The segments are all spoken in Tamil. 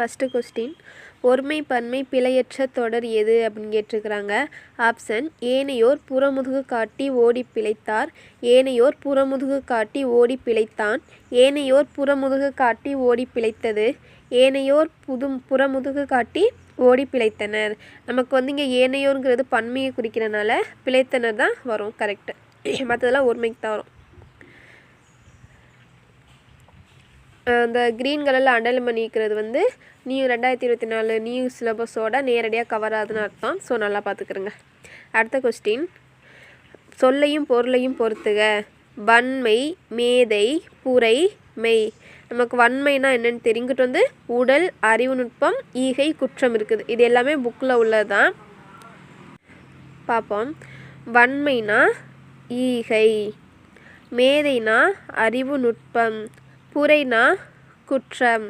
ஃபஸ்ட்டு கொஸ்டின் ஒருமை பன்மை பிழையற்ற தொடர் எது அப்படின்னு கேட்டிருக்கிறாங்க. ஆப்ஷன் ஏனையோர் புறமுதுகு காட்டி ஓடி பிழைத்தார். ஏனையோர் புறமுதுகு காட்டி ஓடி பிழைத்தான். ஏனையோர் புறமுதுகு காட்டி ஓடி பிழைத்தது. ஏனையோர் புது புறமுதுகு காட்டி ஓடி பிழைத்தனர். நமக்கு வந்து இங்கே ஏனையோருங்கிறது பன்மையை குறிக்கிறனால பிழைத்தனர் தான் வரும் கரெக்டு மற்றதெல்லாம் ஒருமைக்கு தான் வரும். அந்த க்ரீன் கலரில் அண்டல் பண்ணிக்கிறது வந்து நியூ ரெண்டாயிரத்தி இருபத்தி நாலு நியூ சிலபஸோட நேரடியாக கவர் ஆகுதுன்னு அர்த்தம். ஸோ நல்லா பார்த்துக்கிறங்க அடுத்த கொஸ்டின் சொல்லையும் பொருளையும் பொறுத்துக வன்மை மேதை புரை மெய். நமக்கு வன்மைனா என்னென்னு தெரிஞ்சுட்டு வந்து உடல் அறிவு நுட்பம் ஈகை குற்றம் இருக்குது. இது எல்லாமே புக்கில் உள்ளது தான் பார்ப்போம் வன்மைனா ஈகை. மேதைனா அறிவு நுட்பம். புரைனா குற்றம்.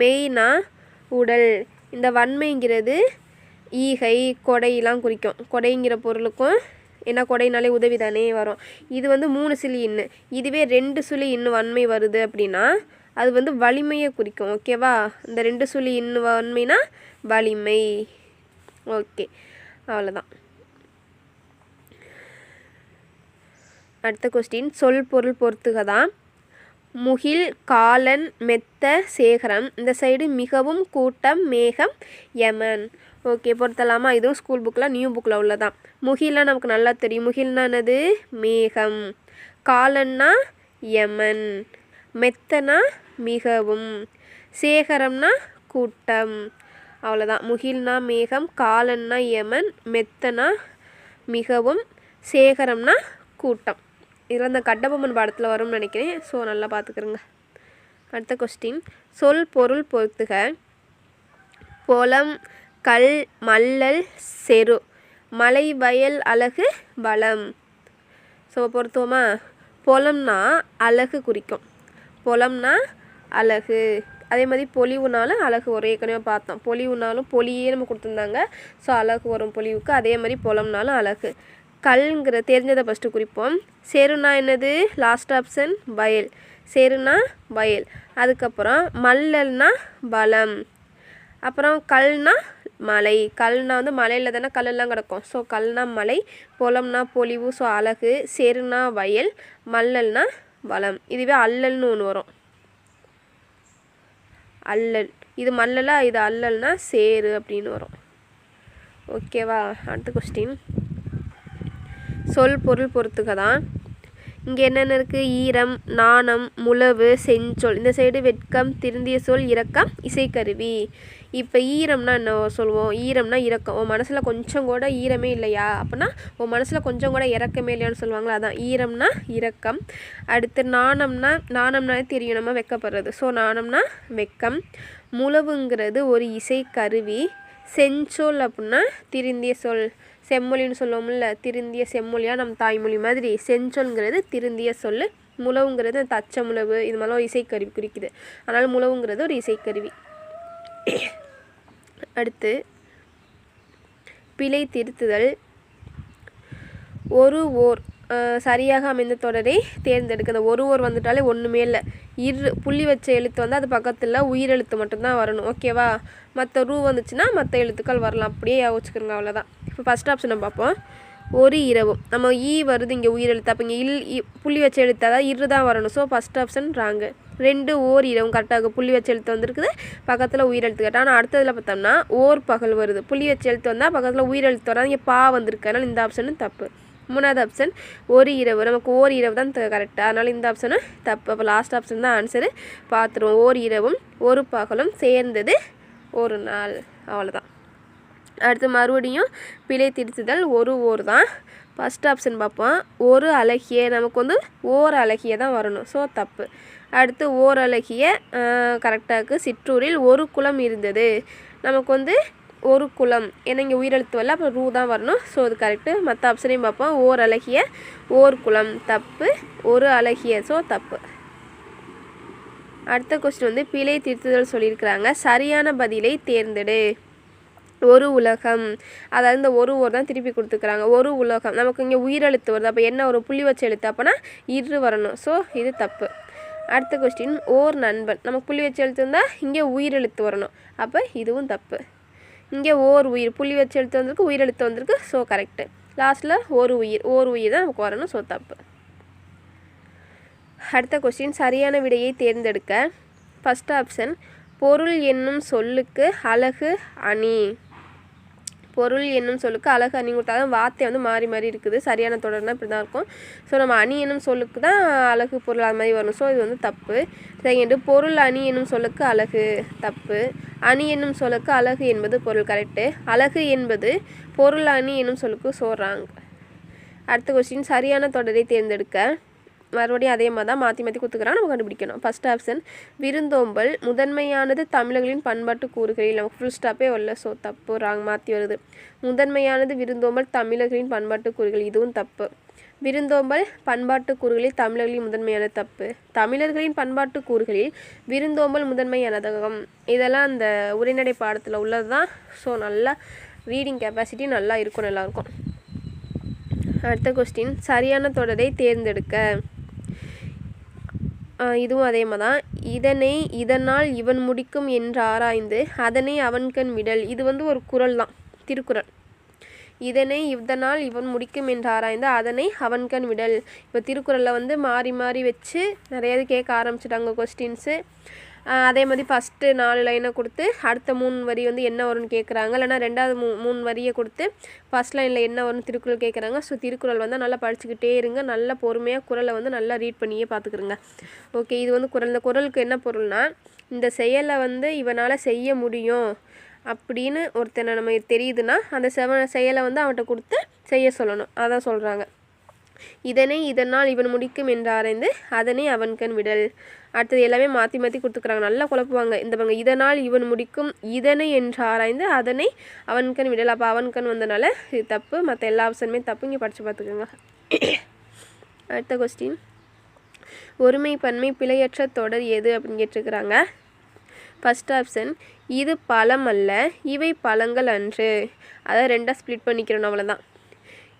மெய்னா உடல். இந்த வன்மைங்கிறது ஈகை கொடையெலாம் குறிக்கும். கொடைங்கிற பொருளுக்கும் ஏன்னா கொடைனாலே உதவி தானே வரும். இது வந்து மூணு சுழி இன்னு. இதுவே ரெண்டு சுழி இன்னு வன்மை வருது அப்படின்னா அது வந்து வலிமையை குறிக்கும். ஓகேவா இந்த ரெண்டு சுழி இன்னு வன்மைனா வலிமை. ஓகே அவ்வளோதான் அடுத்த கொஸ்டின் சொல் பொருள் பொறுத்துக தான் முகில் காலன் மெத்த சேகரம். இந்த சைடு மிகவும் கூட்டம் மேகம் யமன். ஓகே பொறுத்தலாமா இதுவும் ஸ்கூல் புக்கில் நியூ புக்கில் உள்ளதான். முகில்னா நமக்கு நல்லா தெரியும். முகில்னா என்னது? மேகம். காலன்னா யமன். மெத்தனா மிகவும். சேகரம்னா கூட்டம். அவ்வளோதான் முகில்னா மேகம் காலன்னா யமன் மெத்தனா மிகவும். சேகரம்னா கூட்டம். இதில் இந்த கட்டபொம்மன் படத்தில் வரும்னு நினைக்கிறேன். ஸோ நல்லா பார்த்துக்கிறோங்க. அடுத்த கொஸ்டின் சொல் பொருள் பொறுத்துக பொலம் கல் மல்லல் செரு. மலை வயல் அழகு பலம் ஸோ பொறுத்துவோமா பொலம்னா அழகு குறிக்கும். பொலம்னா அழகு. அதே மாதிரி பொலிவுனாலும் அழகு வரும். ஏற்கனவே பார்த்தோம். பொலிவுனாலும் பொலியே நம்ம கொடுத்துருந்தாங்க. ஸோ அழகு வரும் பொலிவுக்கு. அதே மாதிரி பொலம்னாலும் அழகு. கல்ங்கிற தெரிஞ்சதை ஃபஸ்ட்டு குறிப்போம். சேருனா என்னது? லாஸ்ட் ஆப்ஷன் வயல். சேருனா வயல். அதுக்கப்புறம் மல்லல்னா பலம் அப்புறம் கல்னா மலை. கல்னா வந்து மலையில் தானே கல்லெல்லாம் கிடக்கும். ஸோ கல்னா மலை பொலம்னா பொலிவு ஸோ அழகு. சேருனா வயல் மல்லல்னா பலம் இதுவே அல்லல்னு ஒன்று வரும். அல்லல். இது மல்லலா இது அல்லல்னா சேரு அப்படின்னு வரும். ஓகேவா அடுத்த கொஸ்டின் சொல் பொருள் பொறுத்துக்க தான். இங்கே என்னென்ன இருக்குது ஈரம் நாணம் முழவு செஞ்சொல். இந்த சைடு வெட்கம் திருந்திய சொல் இரக்கம் இசைக்கருவி. இப்போ ஈரம்னா என்ன சொல்லுவோம் ஈரம்னா இரக்கம். உன் மனசில் கொஞ்சம் கூட ஈரமே இல்லையா? அப்படின்னா உன் மனசில் கொஞ்சம் கூட இறக்கமே இல்லையான்னு சொல்லுவாங்களா அதான். ஈரம்னா இரக்கம். அடுத்து நாணம்னா நாணம்னாலே தெரியும் நம்ம வெக்கப்படுறது. ஸோ நாணம்னா வெக்கம். முழவுங்கிறது ஒரு இசைக்கருவி. செஞ்சொல் அப்படின்னா திருந்திய சொல். செம்மொழின்னு சொல்லுவோம்ல திருந்திய செம்மொழியாக நம்ம தாய்மொழி மாதிரி. செஞ்சொல்ங்கிறது திருந்திய சொல் முழவுங்கிறது தச்ச முழவு இது மாதிரிலாம் ஒரு இசைக்கருவி குறிக்குது. அதனால் முழவுங்கிறது ஒரு இசைக்கருவி. அடுத்து பிழை திருத்துதல். ஒரு ஓர் சரியாக அமைந்த தொடரை தேர்ந்தெடுக்க அந்த ஒரு ஓர் வந்துட்டாலே ஒன்றுமே இல்லை. இரு புள்ளி வச்ச எழுத்து வந்து அது பக்கத்தில் உயிரெழுத்து மட்டும்தான் வரணும். ஓகேவா? மற்ற ரூ வந்துச்சுன்னா மற்ற எழுத்துக்கள் வரலாம். அப்படியே யோசிச்சுக்கோங்க அவ்வளோதான் இப்போ ஃபஸ்ட் ஆப்ஷனை பார்ப்போம். ஒரு இரவும் நம்ம ஈ வருது இங்கே உயிரெழுத்து அப்போ இங்கே இல் புள்ளி வச்ச எழுத்து அதாவது இரு தான் வரணும். ஸோ ஃபஸ்ட் ஆப்ஷன் ராங்கு ரெண்டு ஓர் இரவும் கரெக்டாக புள்ளி வச்ச எழுத்து வந்திருக்குது. பக்கத்தில் உயிரெழுத்து கேட்டால் ஆனால் அடுத்ததில் பார்த்தோம்னா ஓர் பகல் வருது. புள்ளி வச்ச எழுத்து வந்தால் பக்கத்தில் உயிரெழுத்து வராது. இங்கே பா வந்திருக்கு. அதனால் இந்த ஆப்ஷனும் தப்பு. மூணாவது ஆப்ஷன் ஒரு இரவு. நமக்கு ஓர் இரவு தான் கரெக்டாக அதனால் இந்த ஆப்ஷனும் தப்பு. அப்போ லாஸ்ட் ஆப்ஷன் தான் ஆன்சரு பார்த்துருவோம். ஓர் இரவும் ஒரு பகலும் சேர்ந்தது ஒரு நாள். அவ்வளோதான் அடுத்து மறுபடியும் பிழை திருத்துதல் ஒரு ஓர் தான். ஃபஸ்ட் ஆப்ஷன் பார்ப்போம். ஒரு அழகிய நமக்கு வந்து ஓர் அழகிய தான் வரணும். ஸோ தப்பு. அடுத்து ஓர் அழகிய கரெக்டாக சிற்றூரில் ஒரு குளம் இருந்தது. நமக்கு வந்து ஒரு குளம். ஏன்னா இங்கே உயிரெழுத்து வரல. அப்புறம் ரூ தான் வரணும். ஸோ அது கரெக்டு மற்ற ஆப்ஷனையும் பார்ப்போம். ஓர் அழகிய ஓர் குளம். தப்பு. ஒரு அழகிய. ஸோ தப்பு. அடுத்த கொஸ்டின் வந்து பிழை திருத்துதல் சொல்லியிருக்கிறாங்க. சரியான பதிலை தேர்ந்தெடு. ஒரு உலகம். அதாவது இந்த ஒரு ஊர் தான் திருப்பி கொடுத்துக்கிறாங்க. ஒரு உலகம். நமக்கு இங்கே உயிரெழுத்து வருது. அப்போ என்ன ஒரு புள்ளி வச்ச எழுத்து? அப்போனா இரு வரணும். ஸோ இது தப்பு. அடுத்த கொஸ்டின் ஓர் நண்பன். நமக்கு புள்ளி வச்சு எழுத்து வந்தால் இங்கே உயிரெழுத்து வரணும். அப்போ இதுவும் தப்பு. இங்கே ஓர் உயிர். புள்ளி வச்சு எழுத்து வந்திருக்கு உயிரெழுத்து வந்திருக்கு. ஸோ கரெக்டு லாஸ்ட்டில் ஒரு உயிர். ஓர் உயிர் தான் நமக்கு வரணும். ஸோ தப்பு. அடுத்த கொஸ்டின் சரியான விடையை தேர்ந்தெடுக்க. ஃபஸ்ட் ஆப்ஷன் பொருள் என்னும் சொல்லுக்கு அழகு அணி. பொருள் என்னும் சொல்லுக்கு அழகு அணி கொடுத்தா தான் வார்த்தை வந்து மாறி மாறி இருக்குது. சரியான தொடர்னா இப்படி தான் இருக்கும். ஸோ நம்ம அணி என்னும் சொல்லுக்கு தான் அழகு பொருள் அது மாதிரி வரும் ஸோ இது வந்து தப்பு. செகண்டு பொருள் அணி என்னும் சொல்லுக்கு அழகு தப்பு. அணி என்னும் சொல்லுக்கு அழகு என்பது பொருள் கரெக்டு அழகு என்பது பொருள் அணி என்னும் சொல்லுக்கு சொல்கிறாங்க அடுத்த கொஸ்டின் சரியான தொடரை தேர்ந்தெடுக்க. மறுபடியும் அதே மாதிரி தான் மாற்றி மாற்றி கொடுத்துக்கிறாங்க நம்ம கண்டுபிடிக்கணும். ஃபஸ்ட் ஆப்ஷன் விருந்தோம்பல். முதன்மையானது தமிழர்களின் பண்பாட்டு கூறுகளில் நமக்கு ஃபுல் ஸ்டாப்பே வரல. ஸோ தப்பு ராங் மாற்றி வருது. முதன்மையானது விருந்தோம்பல் தமிழர்களின் பண்பாட்டு கூறுகள். இதுவும் தப்பு. விருந்தோம்பல் பண்பாட்டு கூறுகளில் தமிழர்களின் முதன்மையான தப்பு. தமிழர்களின் பண்பாட்டு கூறுகளில் விருந்தோம்பல் முதன்மையானதகம். இதெல்லாம் அந்த உரைநடை பாடத்தில் உள்ளது தான். ஸோ நல்லா ரீடிங் கெப்பாசிட்டி நல்லா இருக்கும் நல்லாயிருக்கும் அடுத்த கொஸ்டின் சரியான தொடரை தேர்ந்தெடுக்க. இதுவும் அதே மாதிரி தான். இதனை இதனால் இவன் முடிக்கும் என்று ஆராய்ந்து அதனை அவன்கண் விடல். இது வந்து ஒரு குரல் தான் திருக்குறள். இதனை இதனால் இவன் முடிக்கும் என்று ஆராய்ந்து அதனை அவன்கண் விடல். இப்போ திருக்குறளில் வந்து மாறி மாறி வச்சு நிறைய கேட்க ஆரம்பிச்சிட்டாங்க கொஸ்டின்ஸு அதே மாதிரி ஃபஸ்ட்டு நாலு லைனை கொடுத்து அடுத்த மூணு வரி வந்து என்ன வரும்னு கேட்குறாங்க இல்லைனா ரெண்டாவது மூ மூணு வரியை கொடுத்து ஃபஸ்ட் லைனில் என்ன வரும்னு திருக்குறள் கேட்குறாங்க ஸோ திருக்குறள் வந்து நல்லா படிச்சுக்கிட்டே இருங்க. நல்லா பொறுமையாக குரலை வந்து நல்லா ரீட் பண்ணியே பார்த்துக்குறங்க ஓகே இது வந்து குரல். இந்த குரலுக்கு என்ன பொருள்னா இந்த செயலை வந்து இவனால் செய்ய முடியும் அப்படின்னு ஒருத்தனை நம்ம தெரியுதுன்னா அந்த செவ செயலை வந்து அவன்கிட்ட கொடுத்து செய்ய சொல்லணும். அதான் சொல்கிறாங்க இதனை இதனால் இவன் முடிக்கும் என்று ஆராய்ந்து அதனை அவன்கண் விடல். அடுத்தது எல்லாமே மாற்றி மாற்றி கொடுத்துக்கிறாங்க. நல்லா குழப்புவாங்க. இந்த பங்க இதனால் இவன் முடிக்கும் இதனை என்று ஆராய்ந்து அதனை அவன்கண் விடல். அப்போ அவன்கண் வந்தனால இது தப்பு. மற்ற எல்லா ஆப்ஷனுமே தப்பு. இங்கே படித்து பார்த்துக்கோங்க. அடுத்த கொஸ்டின் ஒருமை பன்மை பிழையற்ற தொடர் எது அப்படின்னு கேட்டிருக்கிறாங்க. ஃபஸ்ட் ஆப்ஷன் இது பழம் அல்ல இவை பழங்கள் அன்று. அதை ரெண்டாக ஸ்ப்ளிட் பண்ணிக்கிறோம் அவ்வளோதான்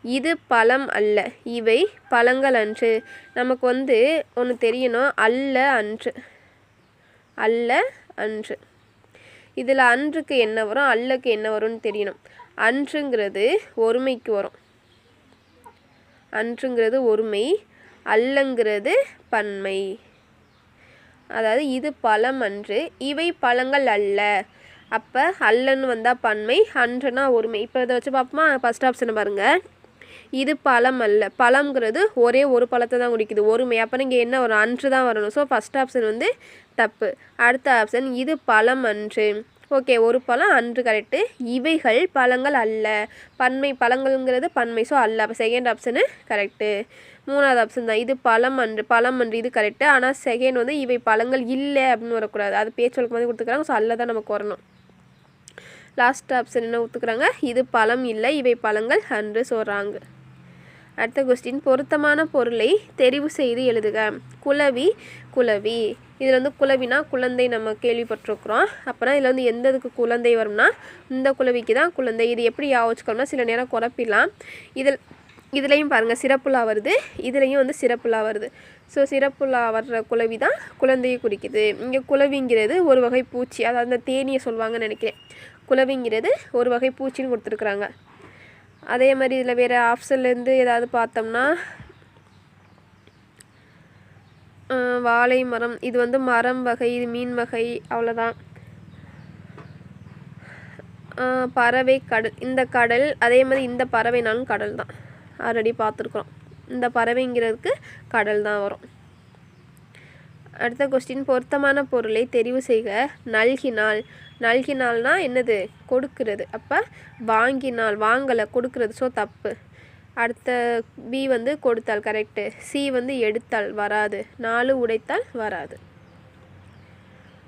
இது பழம் அல்ல. இவை பழங்கள் அன்று. நமக்கு வந்து ஒன்று தெரியணும். அல்ல அன்று. அல்ல அன்று. இதில் அன்றுக்கு என்ன வரும்? அல்லக்கு என்ன வரும்னு தெரியணும். அன்றுங்கிறது ஒருமைக்கு வரும். அன்றுங்கிறது ஒருமை. அல்லங்கிறது பன்மை. அதாவது இது பழம் அன்று. இவை பழங்கள் அல்ல. அப்போ அல்லன்னு வந்தால் பன்மை அன்றுனா ஒருமை. இப்போ இதை வச்சு பார்ப்போமா? ஃபஸ்ட் ஆப்ஷனை பாருங்கள் இது பழம் அல்ல. பழம்ங்கிறது ஒரே ஒரு பழத்தை தான் குடிக்குது. ஒருமை. அப்போ இங்கே என்ன வரும்? அன்று தான் வரணும். ஸோ ஃபஸ்ட் ஆப்ஷன் வந்து தப்பு. அடுத்த ஆப்ஷன் இது பழம் அன்று. ஓகே ஒரு பழம் அன்று கரெக்டு இவைகள் பழங்கள் அல்ல. பன்மை பழங்கள்ங்கிறது பன்மை. ஸோ அல்ல. அப்போ செகண்ட் ஆப்ஷனு கரெக்டு மூணாவது ஆப்ஷன் தான் இது பழம் அன்று. பழம் அன்று இது கரெக்டு ஆனால் செகண்ட் வந்து இவை பழங்கள் இல்லை அப்படின்னு வரக்கூடாது. அது பேச்சு மாதிரி கொடுத்துக்கிறாங்க. ஸோ அல்ல தான் நமக்கு வரணும். லாஸ்ட் ஆப்ஷன் என்ன ஒத்துக்கிறாங்க? இது பழம் இல்லை இவை பழங்கள் அன்று சொல்கிறாங்க அடுத்த கொஸ்டின் பொருத்தமான பொருளை தெரிவு செய்து எழுதுக. குலவி குலவி இதில் வந்து குலவினா குழந்தை நம்ம கேள்விப்பட்டிருக்கிறோம். அப்புறம் இதில் வந்து எந்த இதுக்கு குழந்தை வரும்னா இந்த குலவிக்கு தான் குழந்தை. இது எப்படி யாவச்சுக்கணும்னா சில நேரம் குழப்பிடலாம். இதில் இதுலேயும் பாருங்கள் சிறப்புலா வருது. இதுலேயும் வந்து சிறப்புலா வருது. ஸோ சிறப்புலா வர்ற குலவி தான் குழந்தையை குறிக்குது. இங்கே குலவிங்கிறது ஒரு வகை பூச்சி. அதாவது அந்த தேனியை சொல்லுவாங்கன்னு நினைக்கிறேன். குலவிங்கிறது ஒரு வகை பூச்சின்னு கொடுத்துருக்குறாங்க. அதே மாதிரி இதில் வேறு ஆப்ஷன்லேருந்து ஏதாவது பார்த்தோம்னா வாழை மரம் இது வந்து மரம் வகை இது மீன் வகை அவ்வளோதான். பறவை கடல் இந்த கடல் அதே மாதிரி இந்த பறவைனாலும் கடல் தான். ஆல்ரெடி பார்த்துருக்குறோம். இந்த பறவைங்கிறதுக்கு கடல் தான் வரும். அடுத்த கொஸ்டின் பொருத்தமான பொருளை தெரிவு செய்க. நல்கினால் நல்கினால்னா என்னது? கொடுக்கிறது. அப்போ வாங்கினால் வாங்கலை கொடுக்கறது. ஸோ தப்பு. அடுத்த பி வந்து கொடுத்தால் கரெக்டு சி வந்து எடுத்தால் வராது. நாலு உடைத்தால் வராது.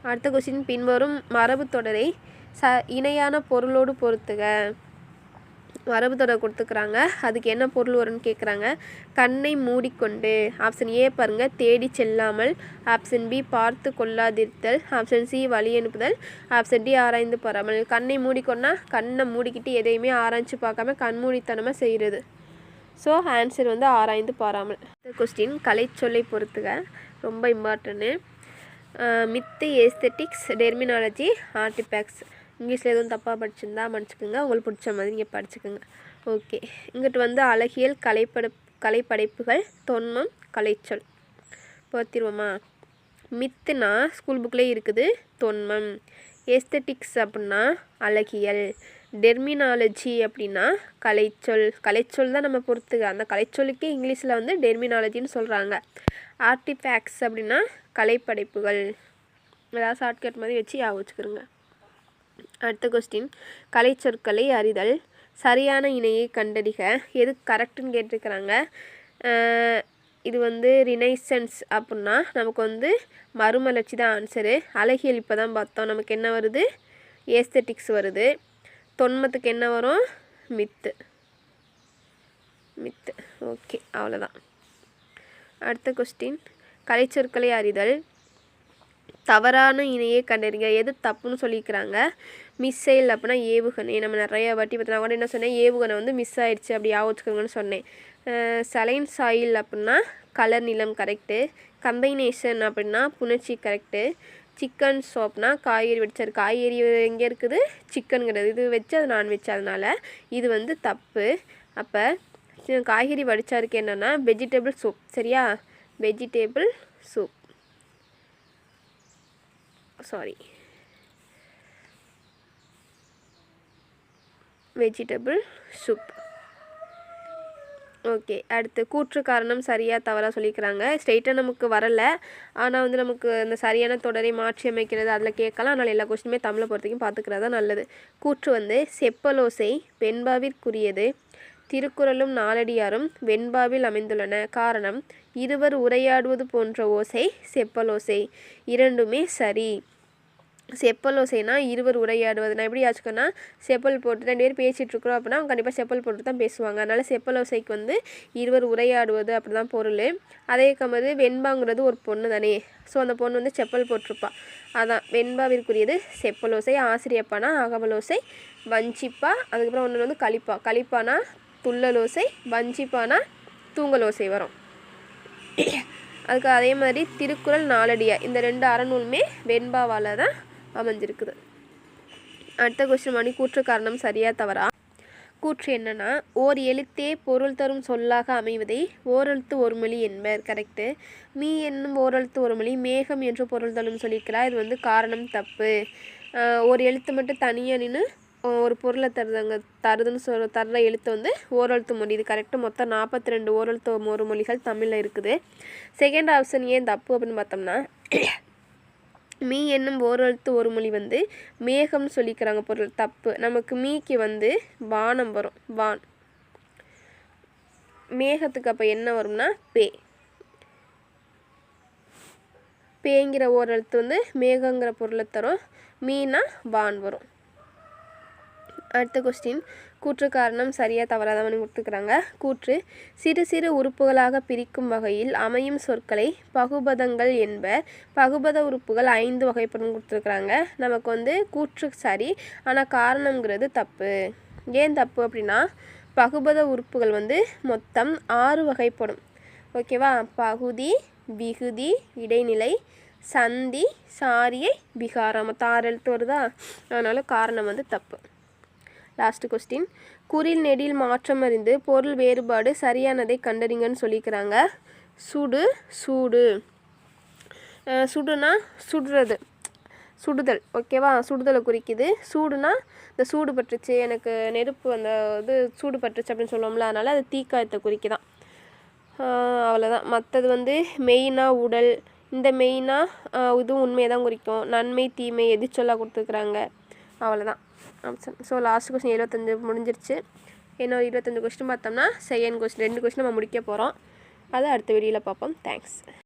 அடுத்த கொஸ்டின் பின்வரும் மரபு தொடரை ச இணையான பொருளோடு பொறுத்துக மரபு தொடர் கொடுத்துக்கிறாங்க. அதுக்கு என்ன பொருள் வரும்னு கேட்குறாங்க கண்ணை மூடிக்கொண்டு. ஆப்ஷன் ஏ பாருங்கள் தேடி செல்லாமல். ஆப்ஷன் பி பார்த்து கொள்ளாதிருத்தல். ஆப்ஷன் சி வழி அனுப்புதல். ஆப்ஷன் டி ஆராய்ந்து போகாமல் கண்ணை மூடிக்கொண்டா கண்ணை மூடிக்கிட்டு எதையுமே ஆராய்ச்சி பார்க்காம கண்மூடித்தனமாக செய்கிறது ஸோ ஆன்சர் வந்து ஆராய்ந்து பாராமல். கொஸ்டின் கலை சொல்லை பொறுத்துக. ரொம்ப இம்பார்ட்டன்னு மித்து ஏஸ்தட்டிக்ஸ் டெர்மினாலஜி ஆர்டிபேக்ஸ் இங்கிலீஷில் எதுவும் தப்பாக படிச்சிருந்தா மன்னிச்சுக்கோங்க. உங்களுக்கு பிடிச்ச மாதிரி நீங்கள் படிச்சுக்கோங்க. ஓகே இங்கிட்டு வந்து அழகியல் கலைப்பட கலைப்படைப்புகள் தொன்மம் கலைச்சொல். பார்த்திருவோமா மித்துனா ஸ்கூல் புக்லேயே இருக்குது. தொன்மம். எஸ்தெட்டிக்ஸ் அப்படின்னா அழகியல். டெர்மினாலஜி அப்படின்னா கலைச்சொல். கலைச்சொல் தான் நம்ம பொறுத்துக்க. அந்த கலைச்சொல்லுக்கே இங்கிலீஷில் வந்து டெர்மினாலஜின்னு சொல்கிறாங்க ஆர்டிஃபேக்ட்ஸ் அப்படின்னா கலைப்படைப்புகள். ஏதாவது ஷார்ட்கட் மாதிரி வச்சு ஞாபகம் வச்சுக்கிறோங்க அடுத்த கொஸ்டின் கலை சொற்களை அறிதல். சரியான இணையை கண்டறிக. எது கரெக்டுன்னு கேட்டிருக்கிறாங்க. இது வந்து ரினைசன்ஸ் அப்புடின்னா நமக்கு வந்து மறுமலர்ச்சி தான் ஆன்சரு அழகியல் இப்போ தான் பார்த்தோம். நமக்கு என்ன வருது? ஏஸ்தட்டிக்ஸ் வருது. தொன்மத்துக்கு என்ன வரும்? மித்து மித்து ஓகே அவ்வளோதான் அடுத்த கொஸ்டின் கலைச்சொற்களை அறிதல். தவறான இணையை கண்டறிங்க. எது தப்புன்னு சொல்லிக்கிறாங்க. மிஸ்ஸைல் அப்படின்னா ஏவுகணை. நம்ம நிறைய வாட்டி பார்த்து கூட என்ன சொன்னேன்? ஏவுகணை வந்து மிஸ் ஆயிடுச்சு அப்படி ஞாபகம் சொன்னேன். சலைன் சாயில் அப்படின்னா கலர் நிலம் கரெக்டு கம்பைனேஷன் அப்படின்னா புணர்ச்சி கரெக்டு சிக்கன் சோப்னா காய்கறி வடிச்சார் காய்கறி எங்கே இருக்குது? சிக்கனுங்கிறது இது வச்சு அது நான்வெஜ் அதனால் இது வந்து தப்பு. அப்போ காய்கறி வடிச்சாருக்கு என்னென்னா வெஜிடபிள் சூப் சரியா? Vegetable soup sorry vegetable soup okay அடுத்து கூற்று காரணம் சரியாக தவறாக சொல்லிக்கிறாங்க. ஸ்ட்ரெயிட்டாக நமக்கு வரலை. ஆனால் வந்து நமக்கு இந்த சரியான தொடரை மாற்றி அமைக்கிறது அதில் கேட்கலாம். அதனால் எல்லா கொஸ்டினுமே தமிழை பொறுத்தையும் பார்த்துக்கிறதா தான் நல்லது. கூற்று வந்து செப்பலோசை வெண்பாவிற்குரியது. திருக்குறளும் நாலடியாரும் வெண்பாவில் அமைந்துள்ளன. காரணம் இருவர் உரையாடுவது போன்ற ஓசை செப்பலோசை. இரண்டுமே சரி. செப்பல் ஓசைனா இருவர் உரையாடுவது. நான் எப்படி ஆச்சுக்கோன்னா செப்பல் போட்டு ரெண்டு பேர் பேசிகிட்ருக்கிறோம் அப்படின்னா அவங்க கண்டிப்பாக செப்பல் போட்டு தான் பேசுவாங்க. அதனால் செப்பல் ஓசைக்கு வந்து இருவர் உரையாடுவது அப்படி தான் பொருள். அதே கம்மது வெண்பாங்கிறது ஒரு பொண்ணு தானே. ஸோ அந்த பொண்ணு வந்து செப்பல் போட்டிருப்பா. அதான் வெண்பாவிற்குரியது செப்பல் ஓசை ஆசிரியப்பானா அகவலோசை வஞ்சிப்பா அதுக்கப்புறம் ஒன்று வந்து கழிப்பா கழிப்பானா துள்ளலோசை வஞ்சிப்பானா தூங்கலோசை வரும். அதுக்கு அதே மாதிரி திருக்குறள் நாலடியா இந்த ரெண்டு அறநூலுமே வெண்பாவால் தான் அமைஞ்சிருக்குது. அடுத்த கொஸ்டின் மணி கூற்று காரணம் சரியா தவறா? கூற்று என்னன்னா ஓர் எழுத்தே பொருள் தரும் சொல்லாக அமைவதை ஓரெழுத்து ஒரு மொழி என்பர். கரெக்டு மீ என்னும் ஓரெழுத்து ஒரு மொழி மேகம் என்று பொருள் தரும் சொல்லியிருக்கிறா இது வந்து காரணம் தப்பு. ஒரு எழுத்து மட்டும் தனியாக நின்று ஒரு பொருளை தருதாங்க தருதுன்னு சொல் தர்ற எழுத்து வந்து ஓரெழுத்து மொழி. இது கரெக்டாக மொத்தம் நாற்பத்தி ரெண்டு ஓரெழுத்து ஒரு மொழிகள் தமிழில் இருக்குது. செகண்ட் ஆப்ஷன் ஏன் தப்பு அப்படின்னு பார்த்தோம்னா மீ என்னும் ஓரெழுத்து ஒரு மொழி வந்து மேகம்னு சொல்லிக்கிறாங்க பொருள் தப்பு. நமக்கு மீக்கு வந்து வானம் வரும் வான். மேகத்துக்கு அப்போ என்ன வரும்னா பே. பேங்கிற ஓரெழுத்து வந்து மேகங்கிற பொருளை தரும். மீனா வான் வரும். அடுத்த கொஸ்டின் கூற்று காரணம் சரியாக தவறாதவனு கொடுத்துக்கிறாங்க கூற்று சிறு சிறு உறுப்புகளாக பிரிக்கும் வகையில் அமையும் சொற்களை பகுபதங்கள் என்பர். பகுபத உறுப்புகள் ஐந்து வகைப்படும் கொடுத்துருக்குறாங்க. நமக்கு வந்து கூற்று சரி ஆனால் காரணங்கிறது தப்பு. ஏன் தப்பு அப்படின்னா பகுபத உறுப்புகள் வந்து மொத்தம் ஆறு வகைப்படும். ஓகேவா பகுதி விகுதி இடைநிலை சந்தி சாரியை விகாரம். மொத்தம் ஆறு எழுத்து வருதா? அதனால் காரணம் வந்து தப்பு. லாஸ்ட் கொஸ்டின் குறில் நெடில் மாற்றம் அறிந்து பொருள் வேறுபாடு சரியானதை கண்டறிங்கன்னு சொல்லிக்கிறாங்க. சுடு சூடு. சுடுனா சுடுறது. சுடுதல். ஓகேவா சுடுதலை குறிக்குது. சூடுனா இந்த சூடு பட்டுச்சு எனக்கு நெருப்பு அந்த இது சூடு பட்டுச்சு அப்படின்னு சொல்லுவோம்ல அதனால் அது தீக்காயத்தை குறிக்குதான். அவ்வளோதான் மற்றது வந்து மெயினாக உடல். இந்த மெயினாக இதுவும் உண்மையை தான் குறிக்கும். நன்மை தீமை எதிர்ச்சொல்லாக கொடுத்துருக்குறாங்க. அவ்வளோதான் ஆப்ஷன். ஸோ லாஸ்ட் கொஸ்டின் இருபத்தஞ்சு முடிஞ்சிருச்சு. இன்னொரு இருபத்தஞ்சு கொஸ்டின் பார்த்தோம்னா செகண்ட் கொஸ்டின் ரெண்டு கொஸ்டின் நம்ம முடிக்க போகிறோம் அதை அடுத்த வீடியோவில் பார்ப்போம். தேங்க்ஸ்